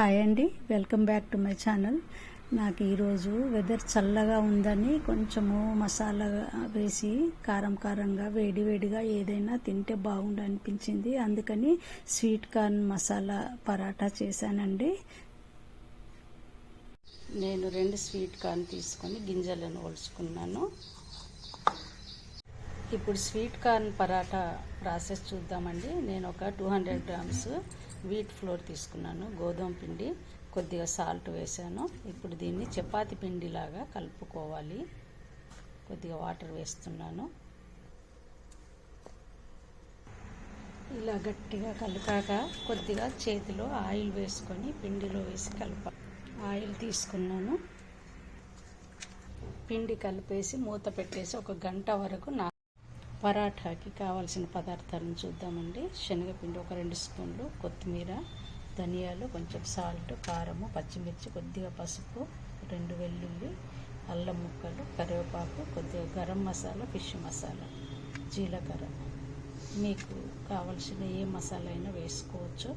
Hi అండి. Welcome back to my channel. నాకు ఈరోజు వెదర్ చల్లగా ఉందని కొంచెము మసాలా వేసి కారం కారంగా వేడి వేడిగా ఏదైనా తింటే బాగుండు అనిపించింది. అందుకని స్వీట్ కార్న్ మసాలా పరాటా చేశానండి. నేను రెండు స్వీట్ కార్న్ తీసుకొని గింజలను ఒలుచుకున్నాను. ఇప్పుడు స్వీట్ కార్న్ పరాటా ప్రాసెస్ చూద్దామండి. నేను ఒక two hundred grams wheat flour తీసుకున్నాను. గోధుమ పిండి కొద్దిగా సాల్ట్ వేసాను. ఇప్పుడు దీన్ని చపాతి పిండిలాగా కలుపుకోవాలి. కొద్దిగా వాటర్ వేస్తున్నాను. ఇలా గట్టిగా కలిపాక కొద్దిగా చేతిలో ఆయిల్ వేసుకొని పిండిలో వేసి కలప ఆయిల్ తీసుకున్నాను. పిండి కలిపేసి మూత పెట్టేసి ఒక గంట వరకు నా పరాఠాకి కావాల్సిన పదార్థాలను చూద్దామండి. శనగపిండి ఒక రెండు స్పూన్లు కొత్తిమీర ధనియాలు కొంచెం సాల్ట్ కారము పచ్చిమిర్చి కొద్దిగా పసుపు రెండు వెల్లుల్లి అల్లం ముక్కలు కరివేపాకు కొద్దిగా గరం మసాలా ఫిష్ మసాలా జీలకర్ర. మీకు కావలసిన ఏ మసాలా అయినా వేసుకోవచ్చు.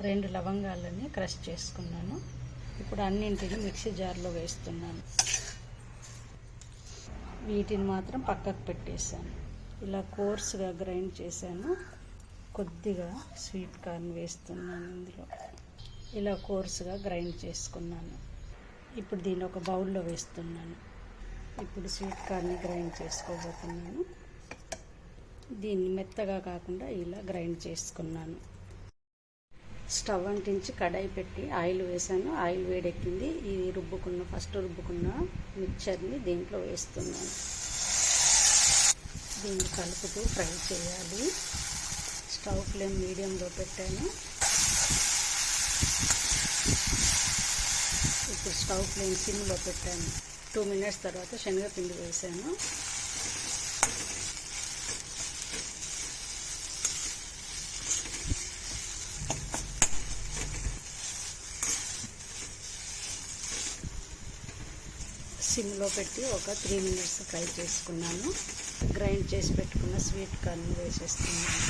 రెండు లవంగాలని క్రష్ చేసుకున్నాను. ఇప్పుడు అన్నింటిని మిక్సీ జార్లో వేస్తున్నాను. వీటిని మాత్రం పక్కకు పెట్టేశాను. ఇలా కోర్సుగా గ్రైండ్ చేశాను. కొద్దిగా స్వీట్ కార్న్ వేస్తున్నాను ఇందులో. ఇలా కోర్సుగా గ్రైండ్ చేసుకున్నాను. ఇప్పుడు దీన్ని ఒక బౌల్లో వేస్తున్నాను. ఇప్పుడు స్వీట్ కార్న్ని గ్రైండ్ చేసుకోబోతున్నాను. దీన్ని మెత్తగా కాకుండా ఇలా గ్రైండ్ చేసుకున్నాను. స్టవ్ అంటించి కడాయి పెట్టి ఆయిల్ వేసాను. ఆయిల్ వేడెక్కింది. ఇది రుబ్బుకున్న ఫస్ట్ రుబ్బుకున్న మిక్చర్ని దీంట్లో వేస్తున్నాను. దీన్ని కలుపుతూ ఫ్రై చేయాలి. స్టవ్ ఫ్లేమ్ మీడియంలో పెట్టాను. ఇప్పుడు స్టవ్ ఫ్లేమ్ సిమ్లో పెట్టాను. టూ మినిట్స్ తర్వాత శనగపిండి వేసాను. సిమ్లో పెట్టి ఒక త్రీ మినిట్స్ ఫ్రై చేసుకున్నాను. గ్రైండ్ చేసి పెట్టుకున్న స్వీట్ కార్న్ వేసేస్తున్నాను.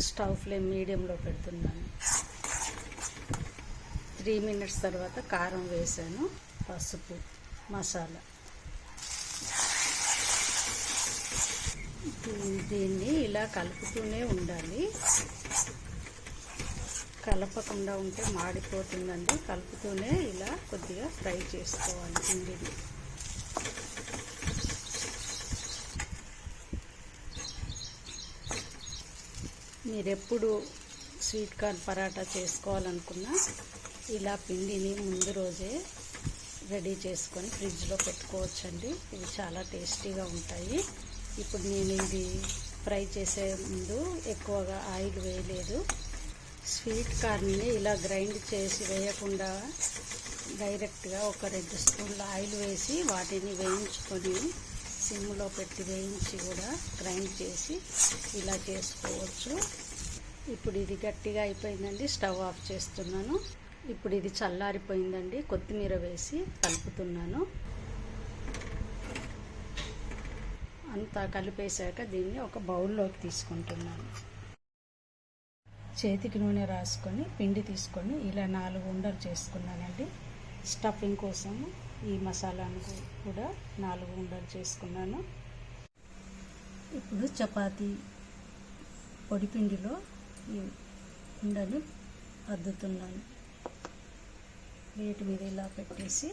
స్టవ్ ఫ్లేమ్ మీడియంలో పెడుతున్నాను. త్రీ మినిట్స్ తర్వాత కారం వేసాను. పసుపు మసాలా. దీన్ని ఇలా కలుపుతూనే ఉండాలి. కలపకుండా ఉంటే మాడిపోతుందండి. కలుపుతూనే ఇలా కొద్దిగా ఫ్రై చేసుకోవాలి పిండిని. మీరెప్పుడు స్వీట్ కార్న్ పరాటా చేసుకోవాలనుకున్నా ఇలా పిండిని ముందు రోజే రెడీ చేసుకొని ఫ్రిడ్జ్లో పెట్టుకోవచ్చండి. ఇవి చాలా టేస్టీగా ఉంటాయి. ఇప్పుడు నేను ఇది ఫ్రై చేసే ముందు ఎక్కువగా ఆయిల్ వేయలేదు. స్వీట్ కార్న్ని ఇలా గ్రైండ్ చేసి వేయకుండా డైరెక్ట్గా ఒక రెండు స్పూన్ల ఆయిల్ వేసి వాటిని వేయించుకొని సిమ్లో పెట్టి వేయించి కూడా గ్రైండ్ చేసి ఇలా చేసుకోవచ్చు. ఇప్పుడు ఇది గట్టిగా అయిపోయిందండి స్టవ్ ఆఫ్ చేస్తున్నాను. ఇప్పుడు ఇది చల్లారిపోయిందండి కొత్తిమీర వేసి కలుపుతున్నాను. అంతా కలిపేశాక దీన్ని ఒక బౌల్లోకి తీసుకుంటున్నాను. చేతికి నూనె రాసుకొని పిండి తీసుకొని ఇలా నాలుగు ఉండలు చేసుకున్నానండి. స్టఫింగ్ కోసం ఈ మసాలాను కూడా నాలుగు ఉండలు చేసుకున్నాను. ఇప్పుడు చపాతీ పొడి పిండిలో ఈ ఉండని అద్దుతున్నాను. వేటి మీద ఇలా పెట్టేసి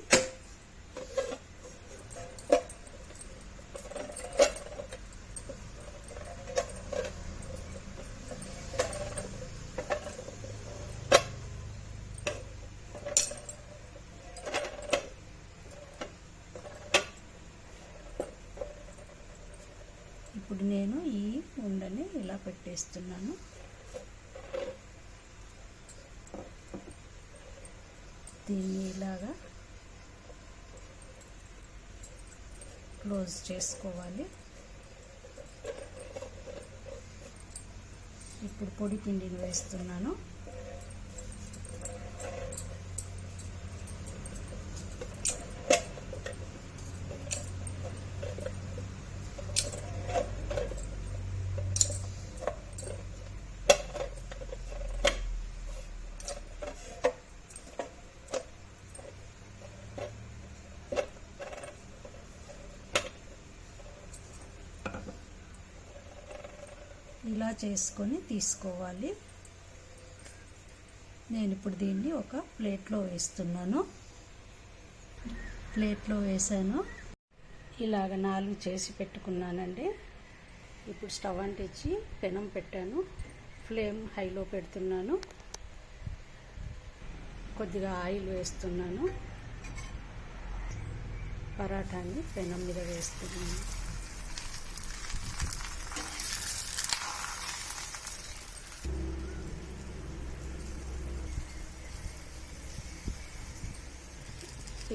ఇప్పుడు నేను ఈ ఉండని ఇలా పెట్టేస్తున్నాను. దీన్ని ఇలాగా క్లోజ్ చేసుకోవాలి. ఇప్పుడు పొడి పిండిని వేస్తున్నాను. ఇలా చేసుకొని తీసుకోవాలి. నేను ఇప్పుడు దీన్ని ఒక ప్లేట్లో వేస్తున్నాను. ప్లేట్లో వేసాను. ఇలాగ నాలుగు చేసి పెట్టుకున్నానండి. ఇప్పుడు స్టవ్ అంటించి పెనం పెట్టాను. ఫ్లేమ్ హైలో పెడుతున్నాను. కొద్దిగా ఆయిల్ వేస్తున్నాను. పరాటాని పెనం మీద వేస్తున్నాను.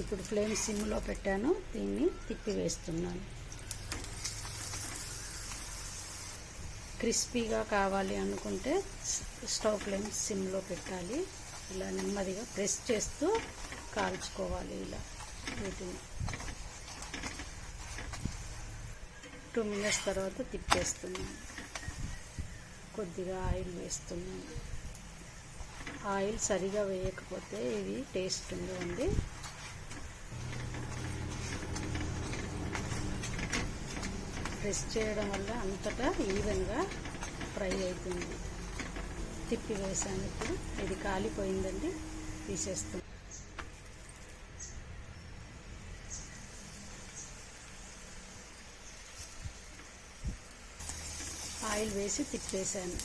ఇప్పుడు ఫ్లేమ్ సిమ్లో పెట్టాను. దీన్ని తిప్పి వేస్తున్నాను క్రిస్పీగా కావాలి అనుకుంటే స్టవ్ ఫ్లేమ్ సిమ్లో పెట్టాలి. ఇలా నెమ్మదిగా ప్రెస్ చేస్తూ కాల్చుకోవాలి ఇలా వీటిని. టూ మినిట్స్ తర్వాత తిప్పేస్తున్నాను. కొద్దిగా ఆయిల్ వేస్తున్నాను. ఆయిల్ సరిగా వేయకపోతే ఇది టేస్ట్ ఉండదండి. ప్రెస్ చేయడం వల్ల అంతటా ఈవెన్గా ఫ్రై అవుతుంది. తిప్పి వేసాను ఇప్పుడు. ఇది కాలిపోయిందండి. తీసేస్తాం ఆయిల్ వేసి తిప్పేశాను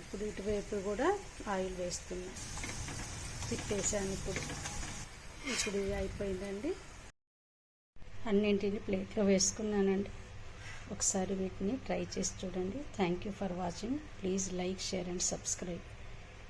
ఇప్పుడు ఇటువైపు కూడా ఆయిల్ వేస్తున్నా. తిప్పేశాను ఇప్పుడు. ఇప్పుడు ఇది అయిపోయిందండి. అన్నింటిని ప్లేట్లో వేసుకున్నానండి. ఒకసారి వీటిని ట్రై చేసి చూడండి. Thank you for watching please like share and subscribe